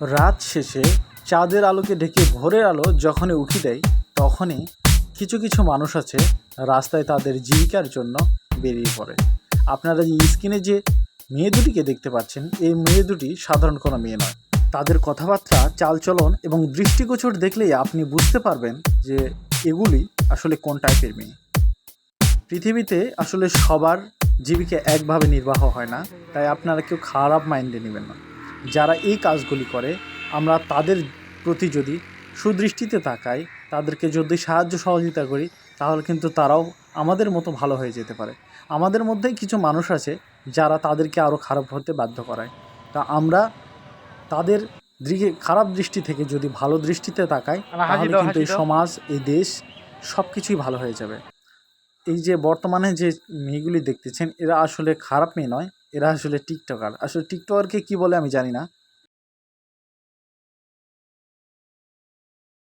রাত শেষে চাঁদের আলোকে ঢেকে ভোরের আলো যখনই উকি দেয়, তখনই কিছু কিছু মানুষ আছে রাস্তায় তাদের জীবিকার জন্য বেরিয়ে পড়ে। আপনারা যে স্ক্রিনে যে মেয়ে দুটিকে দেখতে পাচ্ছেন, এই মেয়ে দুটি সাধারণ কোনো মেয়ে নয়। তাদের কথাবার্তা, চালচলন এবং দৃষ্টিগোচর দেখলেই আপনি বুঝতে পারবেন যে এগুলি আসলে কোন টাইপের মেয়ে। পৃথিবীতে আসলে সবার জীবিকা একভাবে নির্বাহ হয় না, তাই আপনারা কেউ খারাপ মাইন্ডে নেবেন না। যারা এই কাজগুলি করে আমরা তাদের প্রতি যদি সুদৃষ্টিতে তাকাই তাদেরকে যদি সাহায্য সহযোগিতা করি তাহলে কিন্তু তারাও আমাদের মতো ভালো হয়ে যেতে পারে। আমাদের মধ্যেই কিছু মানুষ আছে যারা তাদেরকে আরও খারাপ হতে বাধ্য করায়। তা আমরা তাদের দিকে খারাপ দৃষ্টি থেকে যদি ভালো দৃষ্টিতে তাকাই তাহলে কিন্তু এই সমাজ এই দেশ সব কিছুই ভালো হয়ে যাবে। এই যে বর্তমানে যে মেয়েগুলি দেখতেছেন এরা আসলে খারাপ মেয়ে নয় এরা আসলে টিকটকার। আসলে টিকটকারকে কী বলে আমি জানি না।